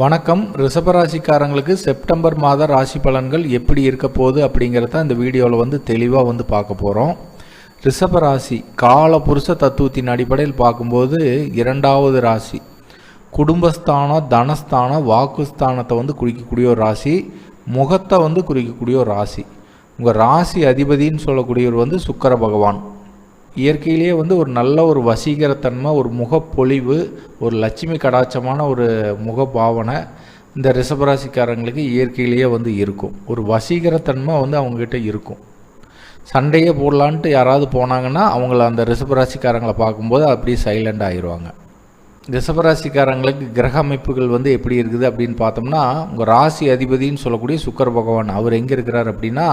வணக்கம். ரிஷபராசிக்காரங்களுக்கு செப்டம்பர் மாத ராசி பலன்கள் எப்படி இருக்க போகுது அப்படிங்கிறத இந்த வீடியோவில் வந்து தெளிவாக வந்து பார்க்க போகிறோம் ரிஷபராசி கால புருஷ தத்துவத்தின் அடிப்படையில் பார்க்கும்போது இரண்டாவது ராசி. குடும்பஸ்தானம் தனஸ்தானம் வாக்குஸ்தானத்தை வந்து குறிக்கக்கூடிய ஒரு ராசி. முகத்தை வந்து குறிக்கக்கூடிய ஒரு ராசி. உங்கள் ராசி அதிபதின்னு சொல்லக்கூடியவர் வந்து சுக்கர பகவான். இயற்கையிலேயே வந்து ஒரு நல்ல ஒரு வசீகரத்தன்மை ஒரு முகப்பொழிவு ஒரு லட்சுமி கடாட்சமான ஒரு முகபாவனை இந்த ரிஷபராசிக்காரங்களுக்கு இயற்கையிலேயே வந்து இருக்கும். ஒரு வசீகரத்தன்மை வந்து அவங்கக்கிட்ட இருக்கும். சண்டையே போடலான்ட்டு யாராவது போனாங்கன்னா அவங்கள அந்த ரிஷபராசிக்காரங்களை பார்க்கும்போது அப்படியே சைலண்ட் ஆயிடுவாங்க ரிஷபராசிக்காரங்களுக்கு கிரக அமைப்புகள் வந்து எப்படி இருக்குது அப்படின்னு பார்த்தோம்னா உங்கள் ராசி அதிபதின்னு சொல்லக்கூடிய சுக்கர பகவான் அவர் எங்கே இருக்கிறார் அப்படின்னா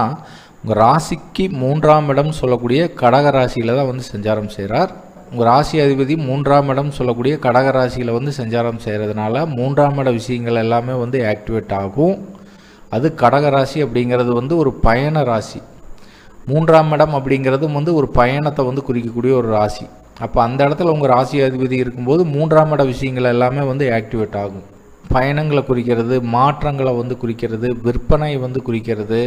உங்கள் ராசிக்கு மூன்றாம் இடம் சொல்லக்கூடிய கடக ராசியில் தான் வந்து சஞ்சாரம் செய்கிறார் உங்கள் ராசி அதிபதி மூன்றாம் இடம் சொல்லக்கூடிய கடக ராசியில் வந்து சஞ்சாரம் செய்கிறதுனால மூன்றாம் இட விஷயங்கள் எல்லாமே வந்து ஆக்டிவேட் ஆகும். அது கடக ராசி அப்படிங்கிறது வந்து ஒரு பயண ராசி. மூன்றாம் இடம் அப்படிங்கிறதும் வந்து ஒரு பயணத்தை வந்து குறிக்கக்கூடிய ஒரு ராசி. அப்போ அந்த இடத்துல உங்கள் ராசி அதிபதி இருக்கும்போது மூன்றாம் இட விஷயங்கள் எல்லாமே வந்து ஆக்டிவேட் ஆகும். பயணங்களை குறிக்கிறது மாற்றங்களை வந்து குறிக்கிறது விற்பனை வந்து குறிக்கிறது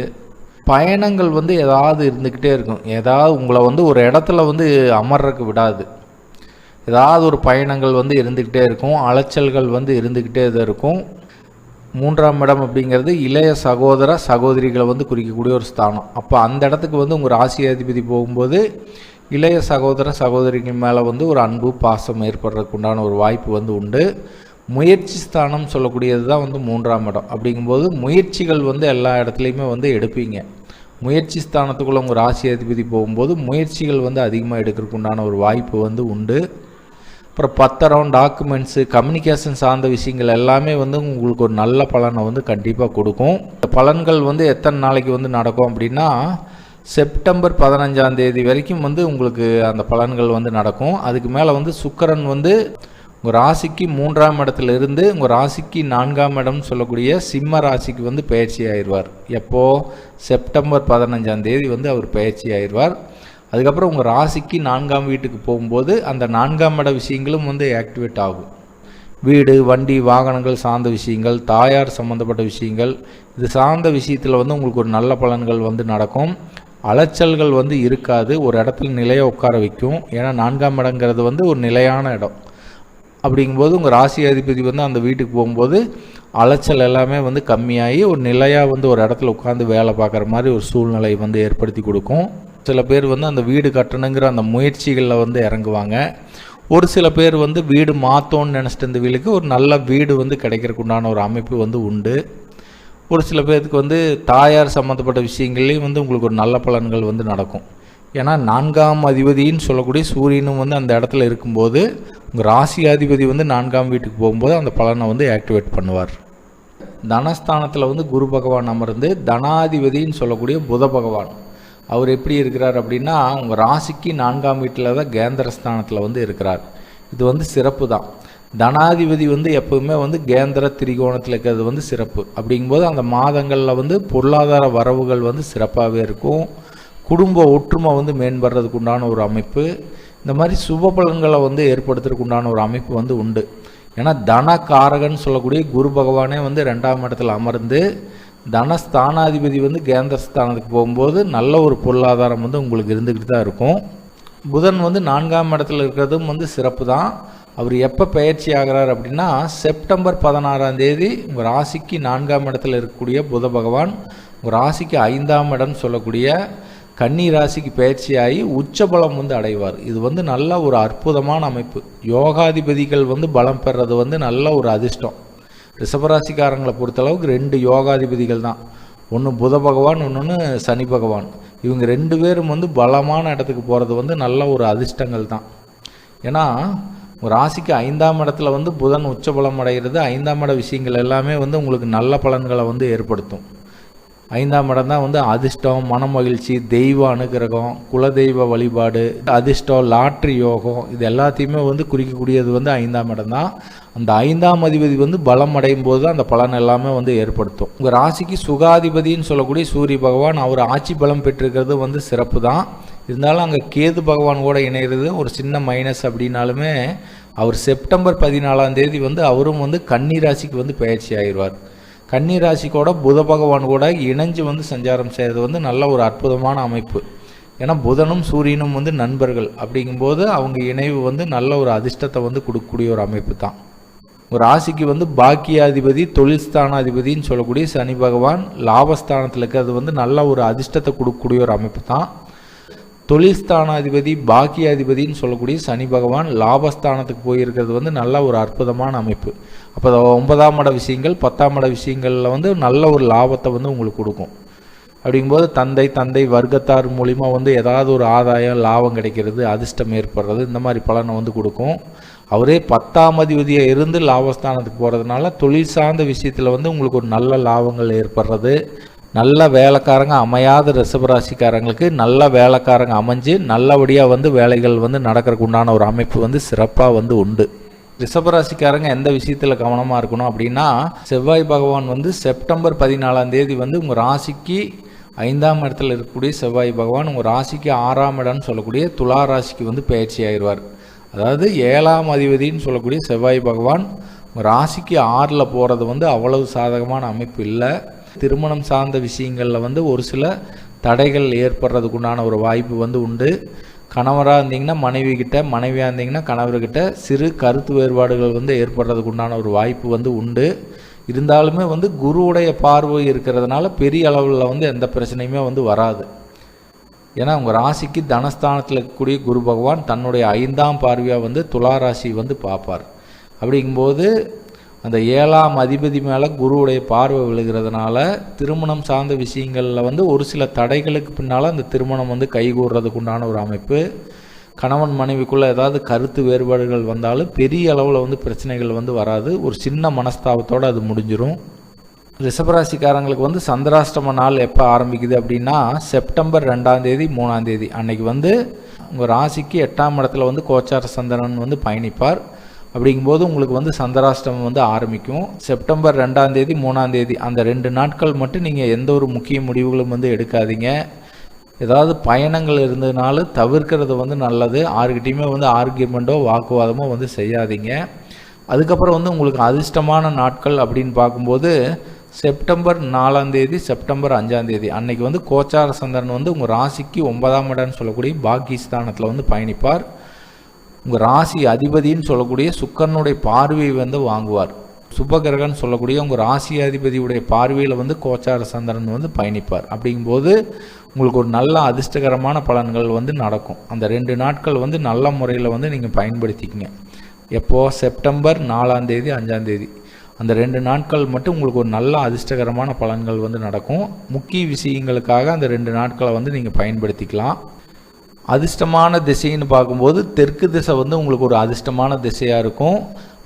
பயணங்கள் வந்து ஏதாவது இருந்துக்கிட்டே இருக்கும். ஏதாவது உங்களை வந்து ஒரு இடத்துல வந்து அமர்றதுக்கு விடாது. ஏதாவது ஒரு பயணங்கள் வந்து இருந்துக்கிட்டே இருக்கும். அலைச்சல்கள் வந்து இருந்துக்கிட்டே தான் இருக்கும். மூன்றாம் இடம் அப்படிங்கிறது இளைய சகோதர சகோதரிகளை வந்து குறிக்கக்கூடிய ஒரு ஸ்தானம். அப்போ அந்த இடத்துக்கு வந்து உங்கள் ராசி அதிபதி போகும்போது இளைய சகோதர சகோதரிகள் மேலே வந்து ஒரு அன்பு பாசம் ஏற்படுறதுக்கு உண்டான ஒரு வாய்ப்பு வந்து உண்டு. முயற்சி ஸ்தானம் சொல்லக்கூடியது தான் வந்து மூன்றாம் இடம். அப்படிங்கும்போது முயற்சிகள் வந்து எல்லா இடத்துலையுமே வந்து எடுப்பீங்க. முயற்சி ஸ்தானத்துக்குள்ளே உங்கள் ராசி அதிபதி போகும்போது முயற்சிகள் வந்து அதிகமாக எடுக்கிறதுக்கு உண்டான ஒரு வாய்ப்பு வந்து உண்டு. அப்புறம் பத்திரம் டாக்குமெண்ட்ஸு கம்யூனிகேஷன் சார்ந்த விஷயங்கள் எல்லாமே வந்து உங்களுக்கு ஒரு நல்ல பலனை வந்து கண்டிப்பாக கொடுக்கும். இந்த பலன்கள் வந்து எத்தனை நாளைக்கு வந்து நடக்கும் அப்படின்னா செப்டம்பர் பதினஞ்சாம் தேதி வரைக்கும் வந்து உங்களுக்கு அந்த பலன்கள் வந்து நடக்கும். அதுக்கு மேலே வந்து சுக்கரன் வந்து உங்கள் ராசிக்கு மூன்றாம் இடத்துல இருந்து உங்கள் ராசிக்கு நான்காம் இடம் சொல்லக்கூடிய சிம்ம ராசிக்கு வந்து பயிற்சி ஆயிடுவார். எப்போது செப்டம்பர் பதினஞ்சாம் தேதி வந்து அவர் பயிற்சி ஆயிடுவார். அதுக்கப்புறம் உங்கள் ராசிக்கு நான்காம் வீட்டுக்கு போகும்போது அந்த நான்காம் இட விஷயங்களும் வந்து ஆக்டிவேட் ஆகும். வீடு வண்டி வாகனங்கள் சார்ந்த விஷயங்கள் தாயார் சம்மந்தப்பட்ட விஷயங்கள் இது சார்ந்த விஷயத்தில் வந்து உங்களுக்கு ஒரு நல்ல பலன்கள் வந்து நடக்கும். அலைச்சல்கள் வந்து இருக்காது. ஒரு இடத்துல நிலையை உட்கார வைக்கும். ஏன்னா நான்காம் இடங்கிறது வந்து ஒரு நிலையான இடம். அப்படிங்கும்போது உங்கள் ராசி அதிபதி வந்து அந்த வீட்டுக்கு போகும்போது அலைச்சல் எல்லாமே வந்து கம்மியாகி ஒரு நிலையாக வந்து ஒரு இடத்துல உட்காந்து வேலை பார்க்குற மாதிரி ஒரு சூழ்நிலை வந்து ஏற்படுத்தி கொடுக்கும். சில பேர் வந்து அந்த வீடு கட்டணுங்கிற அந்த முயற்சிகளில் வந்து இறங்குவாங்க. ஒரு சில பேர் வந்து வீடு மாற்றோன்னு நினச்சிட்டு இந்த வீட்டுக்கு ஒரு நல்ல வீடு வந்து கிடைக்கிறக்குண்டான ஒரு அமைப்பு வந்து உண்டு. ஒரு சில பேருக்கு வந்து தாயார் சம்மந்தப்பட்ட விஷயங்கள்லேயும் வந்து உங்களுக்கு ஒரு நல்ல பலன்கள் வந்து நடக்கும். ஏன்னா நான்காம் அதிபதின்னு சொல்லக்கூடிய சூரியனும் வந்து அந்த இடத்துல இருக்கும்போது உங்கள் ராசி அதிபதி வந்து நான்காம் வீட்டுக்கு போகும்போது அந்த பலனை வந்து ஆக்டிவேட் பண்ணுவார். தனஸ்தானத்தில் வந்து குரு பகவான் அமர்ந்து தனாதிபதின்னு சொல்லக்கூடிய புத பகவான். அவர் எப்படி இருக்கிறார் அப்படின்னா உங்கள் ராசிக்கு நான்காம் வீட்டில் தான் கேந்திரஸ்தானத்தில் வந்து இருக்கிறார். இது வந்து சிறப்பு தான். தனாதிபதி வந்து எப்பவுமே வந்து கேந்திர திரிகோணத்தில் இருக்கிறது வந்து சிறப்பு. அப்படிங்கும்போது அந்த மாதங்களில் வந்து பொருளாதார வரவுகள் வந்து சிறப்பாகவே இருக்கும். குடும்ப ஒற்றுமை வந்து மேம்படுறதுக்கு உண்டான ஒரு அமைப்பு. இந்த மாதிரி சுப பலன்களை வந்து ஏற்படுத்துறதுக்கு உண்டான ஒரு அமைப்பு வந்து உண்டு. ஏன்னா தன காரகன் சொல்லக்கூடிய குரு பகவானே வந்து ரெண்டாம் இடத்துல அமர்ந்து தனஸ்தானாதிபதி வந்து கேந்திரஸ்தானத்துக்கு போகும்போது நல்ல ஒரு பொருளாதாரம் வந்து உங்களுக்கு இருந்துக்கிட்டு தான் இருக்கும். புதன் வந்து நான்காம் இடத்துல இருக்கிறதும் வந்து சிறப்பு தான். அவர் எப்போ பயிற்சி ஆகிறார் அப்படின்னா செப்டம்பர் பதினாறாம் தேதி உங்கள் ராசிக்கு நான்காம் இடத்துல இருக்கக்கூடிய புத பகவான் உங்கள் ராசிக்கு ஐந்தாம் இடம் சொல்லக்கூடிய கன்னி ராசிக்கு பயிற்சியாகி உச்சபலம் வந்து அடைவார். இது வந்து நல்ல ஒரு அற்புதமான அமைப்பு. யோகாதிபதிகள் வந்து பலம் பெறது வந்து நல்ல ஒரு அதிர்ஷ்டம். ரிஷபராசிக்காரங்களை பொறுத்தளவுக்கு ரெண்டு யோகாதிபதிகள் தான். ஒன்று புத பகவான் இன்னொன்று சனி பகவான். இவங்க ரெண்டு பேரும் வந்து பலமான இடத்துக்கு போகிறது வந்து நல்ல ஒரு அதிர்ஷ்டங்கள் தான். ஏன்னா ராசிக்கு ஐந்தாம் இடத்துல வந்து புதன் உச்சபலம் அடைகிறது ஐந்தாம் இட விஷயங்கள் எல்லாமே வந்து உங்களுக்கு நல்ல பலன்களை வந்து ஏற்படுத்தும். ஐந்தாம் இடம் தான் வந்து அதிர்ஷ்டம் மன மகிழ்ச்சி தெய்வ அனுகிரகம் குலதெய்வ வழிபாடு அதிர்ஷ்டம் லாட்ரி யோகம் இது எல்லாத்தையுமே வந்து குறிக்கக்கூடியது வந்து ஐந்தாம் இடம் தான். அந்த ஐந்தாம் அதிபதி வந்து பலம் அடையும் போது தான் அந்த பலன் எல்லாமே வந்து ஏற்படுத்தும். உங்கள் ராசிக்கு சுகாதிபதின்னு சொல்லக்கூடிய சூரிய பகவான் அவர் ஆட்சி பலம் பெற்றிருக்கிறது வந்து சிறப்பு தான். இருந்தாலும் அங்கே கேது பகவான் கூட இணைகிறது ஒரு சின்ன மைனஸ் அப்படின்னாலுமே அவர் செப்டம்பர் பதினாலாம் தேதி வந்து அவரும் வந்து கன்னி ராசிக்கு வந்து பயிற்சி ஆயிடுவார். கன்னி ராசிக்கோட புத பகவான் கூட இணைஞ்சு வந்து சஞ்சாரம் செய்கிறது வந்து நல்ல ஒரு அற்புதமான அமைப்பு. ஏன்னா புதனும் சூரியனும் வந்து நண்பர்கள் அப்படிங்கும்போது அவங்க இணைவு வந்து நல்ல ஒரு அதிர்ஷ்டத்தை வந்து கொடுக்கக்கூடிய ஒரு அமைப்பு தான். ஒரு ராசிக்கு வந்து பாக்கியாதிபதி தொழில் ஸ்தானாதிபதின்னு சொல்லக்கூடிய சனி பகவான் லாபஸ்தானத்தில் இருக்கிறது வந்து நல்ல ஒரு அதிர்ஷ்டத்தை கொடுக்கக்கூடிய ஒரு அமைப்பு தான். தொழில் ஸ்தானாதிபதி பாக்கியாதிபதின்னு சொல்லக்கூடிய சனி பகவான் லாபஸ்தானத்துக்கு போயிருக்கிறது வந்து நல்ல ஒரு அற்புதமான அமைப்பு. அப்போ ஒன்பதாம் மட விஷயங்கள் பத்தாம் மட விஷயங்களில் வந்து நல்ல ஒரு லாபத்தை வந்து உங்களுக்கு கொடுக்கும். அப்படிங்கும்போது தந்தை தந்தை வர்க்கத்தார் மூலிமா வந்து ஏதாவது ஒரு ஆதாயம் லாபம் கிடைக்கிறது அதிர்ஷ்டம் ஏற்படுறது இந்த மாதிரி பலனை வந்து கொடுக்கும். அவரே பத்தாம் அதிபதியாக இருந்து லாபஸ்தானத்துக்கு போகிறதுனால தொழில் சார்ந்த விஷயத்தில் வந்து உங்களுக்கு ஒரு நல்ல லாபங்கள் ஏற்படுறது. நல்ல வேலைக்காரங்க அமையாத ரிஷபராசிக்காரங்களுக்கு நல்ல வேலைக்காரங்க அமைஞ்சு நல்லபடியாக வந்து வேலைகள் வந்து நடக்கிறதுக்கு உண்டான ஒரு அமைப்பு வந்து சிறப்பாக வந்து உண்டு. ரிஷபராசிக்காரங்க எந்த விஷயத்தில் கவனமாக இருக்கணும் அப்படின்னா செவ்வாய் பகவான் வந்து செப்டம்பர் பதினாலாம் தேதி வந்து உங்கள் ராசிக்கு ஐந்தாம் இடத்துல இருக்கக்கூடிய செவ்வாய் பகவான் உங்கள் ராசிக்கு ஆறாம் இடம்னு சொல்லக்கூடிய துலா ராசிக்கு வந்து பயிற்சி ஆயிடுவார். அதாவது ஏழாம் அதிபதினு சொல்லக்கூடிய செவ்வாய் பகவான் ராசிக்கு ஆறில் போகிறது வந்து அவ்வளவு சாதகமான அமைப்பு இல்லை. திருமணம் சார்ந்த விஷயங்களில் வந்து ஒரு சில தடைகள் ஏற்படுறதுக்கு உண்டான ஒரு வாய்ப்பு வந்து உண்டு. கணவராக இருந்தீங்கன்னா மனைவி கிட்ட மனைவியாக இருந்தீங்கன்னா கணவர்கிட்ட சிறு கருத்து வேறுபாடுகள் வந்து ஏற்படுறதுக்கு உண்டான ஒரு வாய்ப்பு வந்து உண்டு. இருந்தாலுமே வந்து குருவுடைய பார்வை இருக்கிறதுனால பெரிய அளவில் வந்து எந்த பிரச்சனையுமே வந்து வராது. ஏன்னா உங்கள் ராசிக்கு தனஸ்தானத்தில் இருக்கக்கூடிய குரு பகவான் தன்னுடைய ஐந்தாம் பார்வையாக வந்து துலா ராசி வந்து பார்ப்பார். அப்படிங்கும்போது அந்த ஏழாம் அதிபதி மேலே குருவுடைய பார்வை விழுகிறதுனால திருமணம் சார்ந்த விஷயங்களில் வந்து ஒரு சில தடைகளுக்கு பின்னால் அந்த திருமணம் வந்து கைகூடுறதுக்கு உண்டான ஒரு அமைப்பு. கணவன் மனைவிக்குள்ளே ஏதாவது கருத்து வேறுபாடுகள் வந்தாலும் பெரிய அளவில் வந்து பிரச்சனைகள் வந்து வராது. ஒரு சின்ன மனஸ்தாபத்தோடு அது முடிஞ்சிடும் ரிஷபராசிக்காரங்களுக்கு வந்து சந்திராஷ்டம நாள் எப்போ ஆரம்பிக்குது அப்படின்னா செப்டம்பர் ரெண்டாம் தேதி மூணாம் தேதி. அன்னைக்கு வந்து உங்கள் ராசிக்கு எட்டாம் இடத்துல வந்து கோச்சார சந்திரன் வந்து பயணிப்பார். அப்படிங்கும்போது உங்களுக்கு வந்து சந்திராஷ்டமம் வந்து ஆரம்பிக்கும். செப்டம்பர் ரெண்டாம் தேதி மூணாம் தேதி அந்த ரெண்டு நாட்கள் மட்டும் நீங்கள் எந்த ஒரு முக்கிய முடிவுகளும் வந்து எடுக்காதீங்க. ஏதாவது பயணங்கள் இருந்ததுனால தவிர்க்கிறது வந்து நல்லது. ஆறுகிட்டையுமே வந்து ஆர்கியூமெண்ட்டோ வாக்குவாதமோ வந்து செய்யாதீங்க. அதுக்கப்புறம் வந்து உங்களுக்கு அதிர்ஷ்டமான நாட்கள் அப்படின்னு பார்க்கும்போது செப்டம்பர் நாலாம் தேதி செப்டம்பர் அஞ்சாம் தேதி அன்னைக்கு வந்து கோச்சார சந்திரன் வந்து உங்கள் ராசிக்கு ஒன்பதாம் இடம்னு சொல்லக்கூடிய பாகிஸ்தானத்தில் வந்து பயணிப்பார். உங்கள் ராசி அதிபதின்னு சொல்லக்கூடிய சுக்கரனுடைய பார்வையை வந்து வாங்குவார். சுபகிரகன் சொல்லக்கூடிய உங்கள் ராசி அதிபதியுடைய பார்வையில் வந்து கோச்சார சந்திரன் வந்து பயணிப்பார். அப்படிங்கும்போது உங்களுக்கு ஒரு நல்ல அதிர்ஷ்டகரமான பலன்கள் வந்து நடக்கும். அந்த ரெண்டு நாட்கள் வந்து நல்ல முறையில் வந்து நீங்கள் பயன்படுத்திக்கங்க. எப்போது செப்டம்பர் நாலாம் தேதி அஞ்சாம் தேதி. அந்த ரெண்டு நாட்கள் மட்டும் உங்களுக்கு ஒரு நல்ல அதிர்ஷ்டகரமான பலன்கள் வந்து நடக்கும். முக்கிய விஷயங்களுக்காக அந்த ரெண்டு நாட்களை வந்து நீங்கள் பயன்படுத்திக்கலாம். அதிர்ஷ்டமான திசைன்னு பார்க்கும்போது தெற்கு திசை வந்து உங்களுக்கு ஒரு அதிர்ஷ்டமான திசையாக இருக்கும்.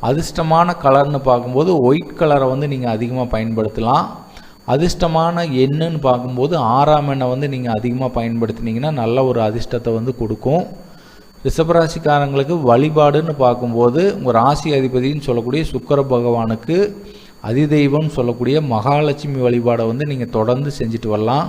அதிர்ஷ்டமான கலர்னு பார்க்கும்போது ஒயிட் கலரை வந்து நீங்கள் அதிகமாக பயன்படுத்தலாம். அதிர்ஷ்டமான எண்ணுன்னு பார்க்கும்போது ஆறாம் எண்ணை வந்து நீங்கள் அதிகமாக பயன்படுத்தினீங்கன்னா நல்ல ஒரு அதிர்ஷ்டத்தை வந்து கொடுக்கும். ரிஷபராசிக்காரங்களுக்கு வழிபாடுன்னு பார்க்கும்போது உங்கள் ராசி அதிபதினு சொல்லக்கூடிய சுக்கர பகவானுக்கு அதிதெய்வம்னு சொல்லக்கூடிய மகாலட்சுமி வழிபாடை வந்து நீங்கள் தொடர்ந்து செஞ்சுட்டு வரலாம்.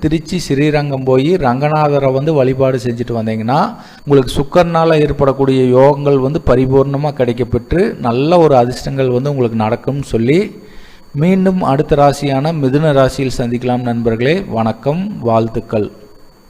திருச்சி ஸ்ரீரங்கம் போய் ரங்கநாதரை வந்து வழிபாடு செஞ்சுட்டு வந்தீங்கன்னா உங்களுக்கு சுக்கர்னால் ஏற்படக்கூடிய யோகங்கள் வந்து பரிபூர்ணமாக கிடைக்கப்பெற்று நல்ல ஒரு அதிர்ஷ்டங்கள் வந்து உங்களுக்கு நடக்கும்னு சொல்லி மீண்டும் அடுத்த ராசியான மிதுன ராசியில் சந்திக்கலாம் நண்பர்களே. வணக்கம் வாழ்த்துக்கள்.